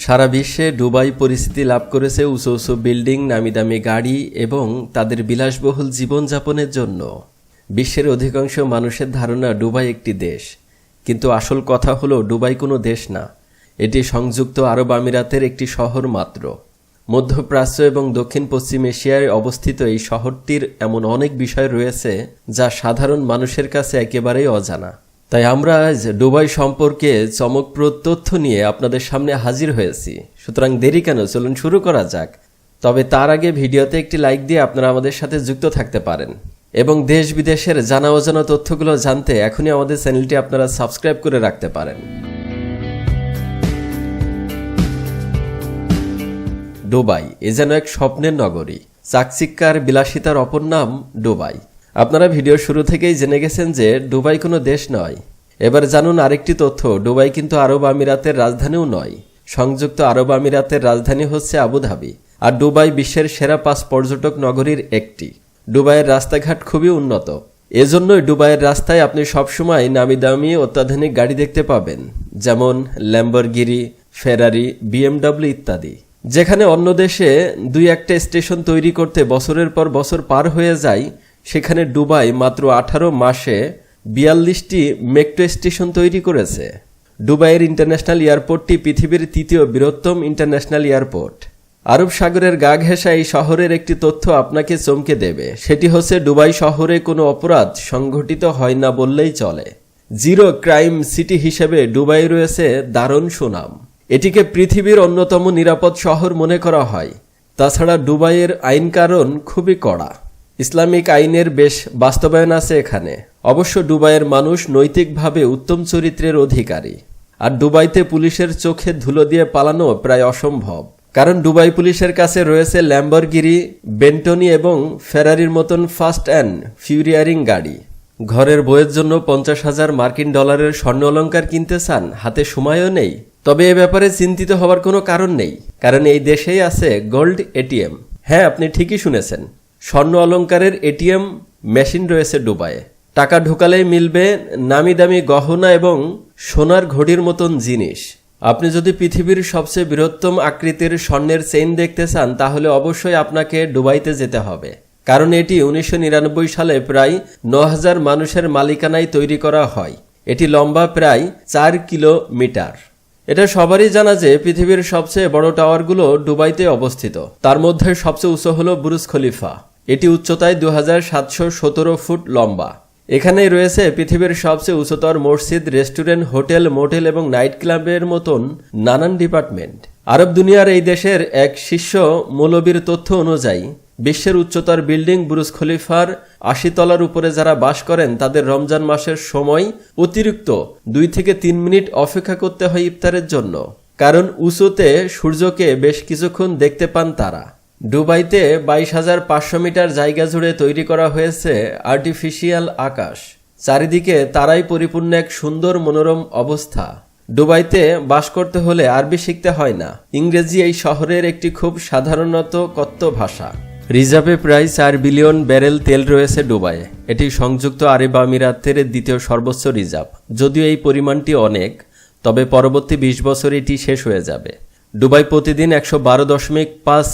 সারা বিশ্বে ডুবাই পরিস্থিতি লাভ করেছে উঁচু উঁচু বিল্ডিং নামি দামি গাড়ি এবং তাদের বিলাসবহুল জীবনযাপনের জন্য। বিশ্বের অধিকাংশ মানুষের ধারণা ডুবাই একটি দেশ। কিন্তু আসল কথা হলো ডুবাই কোনো দেশ না। এটি সংযুক্ত আরব আমিরাতের একটি শহর মাত্র। মধ্যপ্রাচ্য এবং দক্ষিণ পশ্চিম এশিয়ায় অবস্থিত এই শহরটির এমন অনেক বিষয় রয়েছে যা সাধারণ মানুষের কাছে একেবারেই অজানা। তাই আমরা আজ ডুবাই সম্পর্কে চমকপ্রদ তথ্য নিয়ে আপনাদের সামনে হাজির হয়েছি। সুতরাং দেরি কেন? চলুন শুরু করা যাক। তবে তার আগে ভিডিওতে একটি লাইক দিয়ে আপনারা আমাদের সাথে যুক্ত থাকতে পারেন। এবং দেশ বিদেশের জানা অজানা তথ্যগুলো জানতে এখনই আমাদের চ্যানেলটি আপনারা সাবস্ক্রাইব করে রাখতে পারেন। ডুবাই এ যেন এক স্বপ্নের নগরী। চাকচিক্কার বিলাসিতার অপর নাম ডুবাই আপনারা ভিডিও শুরু থেকেই জেনে গেছেন যে ডুবাই কোনো দেশ নয়। এবার জানুন আরেকটি তথ্য ডুবাই কিন্তু আরব আমিরাতের রাজধানীও নয়। সংযুক্ত আরব আমিরাতের রাজধানী হচ্ছে আবুধাবি আর ডুবাই বিশ্বের সেরা পাঁচ পর্যটক নগরীর একটি। ডুবাইয়ের রাস্তাঘাট খুবই উন্নত। এজন্যই ডুবাইয়ের রাস্তায় আপনি সবসময় নামি দামি অত্যাধুনিক গাড়ি দেখতে পাবেন, যেমন ল্যাম্বরগিরি ফেরারি, বিএমডাব্লিউ ইত্যাদি, যেখানে অন্য দেশে দুই একটা স্টেশন তৈরি করতে বছরের পর বছর পার হয়ে যায় সেখানে ডুবাই মাত্র আঠারো মাসে বিয়াল্লিশটি মেট্রো স্টেশন তৈরি করেছে। ডুবাইয়ের ইন্টারন্যাশনাল এয়ারপোর্টটি পৃথিবীর তৃতীয় বৃহত্তম ইন্টারন্যাশনাল এয়ারপোর্ট। আরব সাগরের গা ঘেঁষা এই শহরের একটি তথ্য আপনাকে চমকে দেবে। সেটি হচ্ছে ডুবাই শহরে কোনো অপরাধ সংঘটিত হয় না বললেই চলে। জিরো ক্রাইম সিটি হিসেবে ডুবাই রয়েছে দারুণ সুনাম। এটিকে পৃথিবীর অন্যতম নিরাপদ শহর মনে করা হয়। তাছাড়া ডুবাইয়ের আইন কারণ খুবই কড়া। ইসলামিক আইনের বেশ বাস্তবায়ন আছে এখানে। অবশ্য ডুবাইয়ের মানুষ নৈতিকভাবে উত্তম চরিত্রের অধিকারী। আর ডুবাইতে পুলিশের চোখে ধুলো দিয়ে পালানো প্রায় অসম্ভব। কারণ ডুবাই পুলিশের কাছে রয়েছে ল্যাম্বরগিরি বেন্টনি এবং ফেরারির মতন ফাস্ট অ্যান্ড ফিউরিয়ারিং গাড়ি। ঘরের বইয়ের জন্য পঞ্চাশ হাজার মার্কিন ডলারের স্বর্ণ অলঙ্কার কিনতে চান, হাতে সময়ও নেই। তবে এ ব্যাপারে চিন্তিত হওয়ার কোনো কারণ নেই, কারণ এই দেশেই আছে গোল্ড এটিএম হ্যাঁ আপনি ঠিকই শুনেছেন। স্বর্ণ অলঙ্কারের এটিএম মেশিন রয়েছে ডুবাইয়ে টাকা ঢুকালেই মিলবে নামি দামি গহনা এবং সোনার ঘড়ির মতন জিনিস। আপনি যদি পৃথিবীর সবচেয়ে বৃহত্তম আকৃতির স্বর্ণের চেইন দেখতে চান, তাহলে অবশ্যই আপনাকে ডুবাইতে যেতে হবে। কারণ এটি উনিশশো নিরানব্বই সালে প্রায় ন মানুষের মালিকানায় তৈরি করা হয়। এটি লম্বা প্রায় চার কিলোমিটার। এটা সবারই জানা যে পৃথিবীর সবচেয়ে বড় টাওয়ারগুলো ডুবাইতে অবস্থিত। তার মধ্যে সবচেয়ে উঁচু হল বুরুজ খলিফা। এটি উচ্চতায় দু হাজার সাতশো সতেরো ফুট লম্বা। এখানেই রয়েছে পৃথিবীর সবচেয়ে উচ্চতর মসজিদ, রেস্টুরেন্ট, হোটেল, মোটেল এবং নাইট ক্লাবের মতন নানান ডিপার্টমেন্ট। আরব দুনিয়ার এই দেশের এক শীর্ষ মৌলবীর তথ্য অনুযায়ী, বিশ্বের উচ্চতর বিল্ডিং বুরুজ খলিফার আশি তলার উপরে যারা বাস করেন, তাদের রমজান মাসের সময় অতিরিক্ত দুই থেকে তিন মিনিট অপেক্ষা করতে হয় ইফতারের জন্য। কারণ উঁচুতে সূর্যকে বেশ কিছুক্ষণ দেখতে পান তারা। ডুবাইতে বাইশ হাজার পাঁচশো মিটার জায়গা জুড়ে তৈরি করা হয়েছে আর্টিফিশিয়াল আকাশ। চারিদিকে তারাই পরিপূর্ণ এক সুন্দর মনোরম অবস্থা। ডুবাইতে বাস করতে হলে আরবি শিখতে হয় না। ইংরেজি এই শহরের একটি খুব সাধারণত কথ্য ভাষা। রিজার্ভে প্রায় চার বিলিয়ন ব্যারেল তেল রয়েছে ডুবাইয়ে এটি সংযুক্ত আরব আমিরাতের দ্বিতীয় সর্বোচ্চ রিজার্ভ। যদিও এই পরিমাণটি অনেক, তবে পরবর্তী বিশ বছর এটি শেষ হয়ে যাবে। ডুবাই প্রতিদিন একশো বারো দশমিক পাঁচ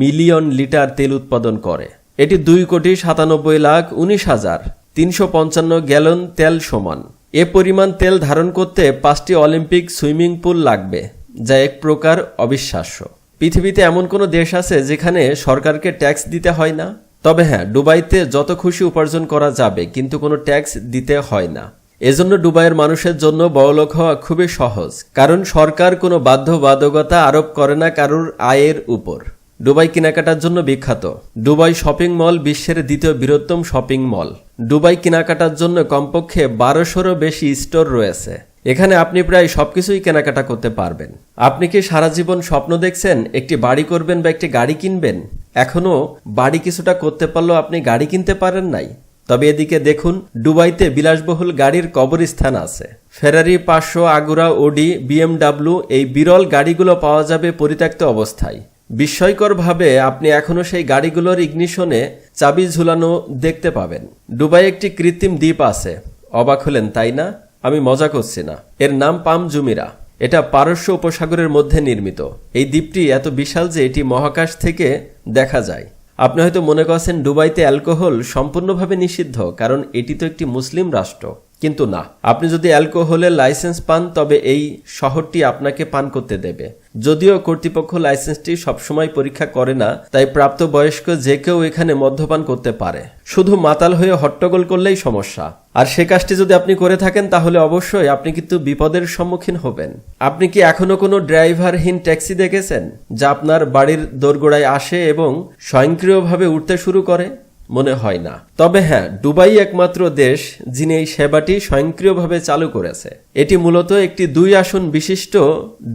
মিলিয়ন লিটার তেল উৎপাদন করে। এটি দুই কোটি সাতানব্বই লাখ উনিশ হাজার তিনশো পঞ্চান্ন গ্যালন তেল সমান। এ পরিমাণ তেল ধারণ করতে পাঁচটি অলিম্পিক সুইমিং পুল লাগবে, যা এক প্রকার অবিশ্বাস্য। পৃথিবীতে এমন কোনো দেশ আছে যেখানে সরকারকে ট্যাক্স দিতে হয় না? তবে হ্যাঁ ডুবাইতে যত খুশি উপার্জন করা যাবে, কিন্তু কোনো ট্যাক্স দিতে হয় না। এজন্য ডুবাইয়ের মানুষের জন্য বড়লোক হওয়া খুবই সহজ, কারণ সরকার কোনো বাধ্যবাধকতা আরোপ করে না কারুর আয়ের উপর। ডুবাই কেনাকাটার জন্য বিখ্যাত। ডুবাই শপিং মল বিশ্বের দ্বিতীয় বৃহত্তম শপিং মল। ডুবাই কেনাকাটার জন্য কমপক্ষে বারোশোরও বেশি স্টোর রয়েছে। এখানে আপনি প্রায় সবকিছুই কেনাকাটা করতে পারবেন। আপনি কি সারা জীবন স্বপ্ন দেখছেন, একটি বাড়ি করবেন বা একটি গাড়ি কিনবেন? এখনও বাড়ি কিছুটা করতে পারলেও আপনি গাড়ি কিনতে পারেন নাই। তবে এদিকে দেখুন ডুবাইতে বিলাসবহুল গাড়ির কবরস্থান আছে। ফেরারি, পাঁচশো, আগুরা ওডি বিএমডাব্লু এই বিরল গাড়িগুলো পাওয়া যাবে পরিত্যক্ত অবস্থায়। বিস্ময়করভাবে আপনি এখনও সেই গাড়িগুলোর ইগনিশনে চাবি ঝুলানো দেখতে পাবেন। ডুবাই একটি কৃত্রিম দ্বীপ আছে। অবাক হলেন, তাই না? আমি মজা করছি না। এর নাম পাম জুমিরা। এটা পারস্য উপসাগরের মধ্যে নির্মিত। এই দ্বীপটি এত বিশাল যে এটি মহাকাশ থেকে দেখা যায়। আপনি হয়তো মনে করছেন দুবাইতে অ্যালকোহল সম্পূর্ণভাবে নিষিদ্ধ কারণ এটি তো একটি মুসলিম রাষ্ট্র। কিন্তু না। আপনি যদি অ্যালকোহলের লাইসেন্স পান, তবে এই শহরটি আপনাকে পান করতে দেবে। যদিও কর্তৃপক্ষ লাইসেন্সটি সবসময় পরীক্ষা করে না, তাই প্রাপ্তবয়স্ক যে কেউ এখানে মদ্যপান করতে পারে। শুধু মাতাল হয়ে হট্টগোল করলেই সমস্যা। আর সে কাজটি যদি আপনি করে থাকেন, তাহলে অবশ্যই আপনি কিন্তু বিপদের সম্মুখীন হবেন। আপনি কি এখনও কোনো ড্রাইভারহীন ট্যাক্সি দেখেছেন, যা আপনার বাড়ির দোরগোড়ায় আসে এবং স্বয়ংক্রিয়ভাবে উঠতে শুরু করে? মনে হয় না। তবে হ্যাঁ দুবাই একমাত্র দেশ যিনি এই সেবাটি স্বয়ংক্রিয়ভাবে চালু করেছে। এটি মূলত একটি দুই আসন বিশিষ্ট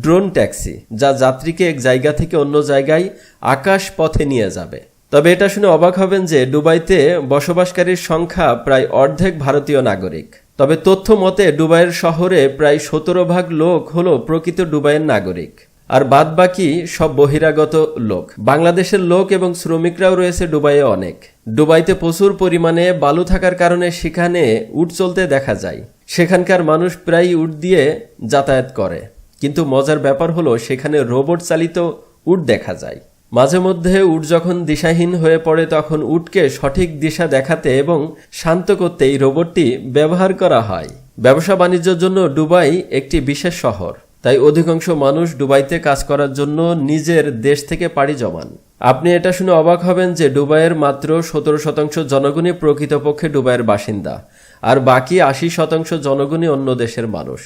ড্রোন ট্যাক্সি, যা যাত্রীকে এক জায়গা থেকে অন্য জায়গায় আকাশ পথে নিয়ে যাবে। তবে এটা শুনে অবাক হবেন যে দুবাইতে বসবাসকারীর সংখ্যা প্রায় অর্ধেক ভারতীয় নাগরিক। তবে তথ্য মতে, দুবাইয়ের শহরে প্রায় সতেরো ভাগ লোক হলো প্রকৃত দুবাইয়ের নাগরিক। আর বাদ বাকি সব বহিরাগত লোক। বাংলাদেশের লোক এবং শ্রমিকরাও রয়েছে ডুবাইয়ে অনেক। ডুবাইতে প্রচুর পরিমাণে বালু থাকার কারণে সেখানে উট চলতে দেখা যায়। সেখানকার মানুষ প্রায় উট দিয়ে যাতায়াত করে। কিন্তু মজার ব্যাপার হলো, সেখানে রোবট চালিত উট দেখা যায়। মাঝে মধ্যে উট যখন দিশাহীন হয়ে পড়ে, তখন উটকে সঠিক দিশা দেখাতে এবং শান্ত করতে এই রোবটটি ব্যবহার করা হয়। ব্যবসা বাণিজ্যের জন্য ডুবাই একটি বিশেষ শহর। তাই অধিকাংশ মানুষ দুবাইতে কাজ করার জন্য নিজের দেশ থেকে পাড়ি জমান। আপনি এটা শুনে অবাক হবেন যে দুবাইয়ের মাত্র সতেরো শতাংশ জনগণই প্রকৃতপক্ষে দুবাইয়ের বাসিন্দা, আর বাকি আশি শতাংশ জনগণই অন্য দেশের মানুষ।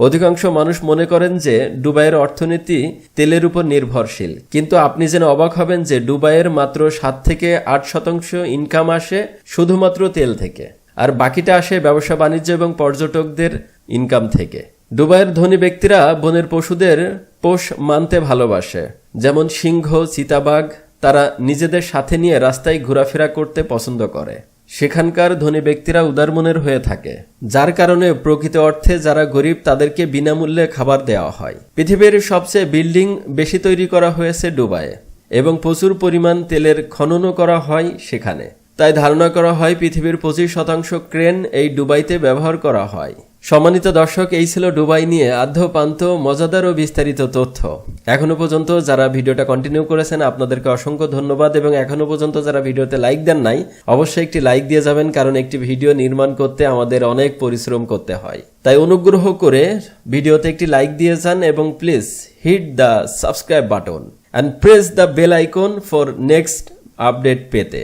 অধিকাংশ মানুষ মনে করেন যে দুবাইয়ের অর্থনীতি তেলের উপর নির্ভরশীল। কিন্তু আপনি যেন অবাক হবেন যে দুবাইয়ের মাত্র সাত থেকে আট শতাংশ ইনকাম আসে শুধুমাত্র তেল থেকে, আর বাকিটা আসে ব্যবসা বাণিজ্য এবং পর্যটকদের ইনকাম থেকে। দুবাইয়ের ধনী ব্যক্তিরা বনের পশুদের পোষ মানতে ভালোবাসে। যেমন সিংহ, চিতাবাঘ, তারা নিজেদের সাথে নিয়ে রাস্তায় ঘোরাফেরা করতে পছন্দ করে। সেখানকার ধনী ব্যক্তিরা উদার মনের হয়ে থাকে। যার কারণে প্রকৃত অর্থে যারা গরিব, তাদেরকে বিনামূল্যে খাবার দেওয়া হয়। পৃথিবীর সবচেয়ে বিল্ডিং বেশি তৈরি করা হয়েছে ডুবাইয়ে এবং প্রচুর পরিমাণ তেলের খননও করা হয় সেখানে। তাই ধারণা করা হয় পৃথিবীর পঁচিশ শতাংশ ক্রেন এই ডুবাইতে ব্যবহার করা হয়। সম্মানিত দর্শক, এই ছিল ডুবাই নিয়ে আদ্যপান্ত, মজাদার ও বিস্তারিত তথ্য। এখনও পর্যন্ত যারা ভিডিওটা কন্টিনিউ করেছেন, আপনাদেরকে অসংখ্য ধন্যবাদ এবং এখনও পর্যন্ত যারা ভিডিওতে লাইক দেন নাই, অবশ্যই একটি লাইক দিয়ে যাবেন, কারণ একটি ভিডিও নির্মাণ করতে আমাদের অনেক পরিশ্রম করতে হয়। তাই অনুগ্রহ করে ভিডিওতে একটি লাইক দিয়ে যান এবং please hit the subscribe button and press the bell icon for next update পেতে।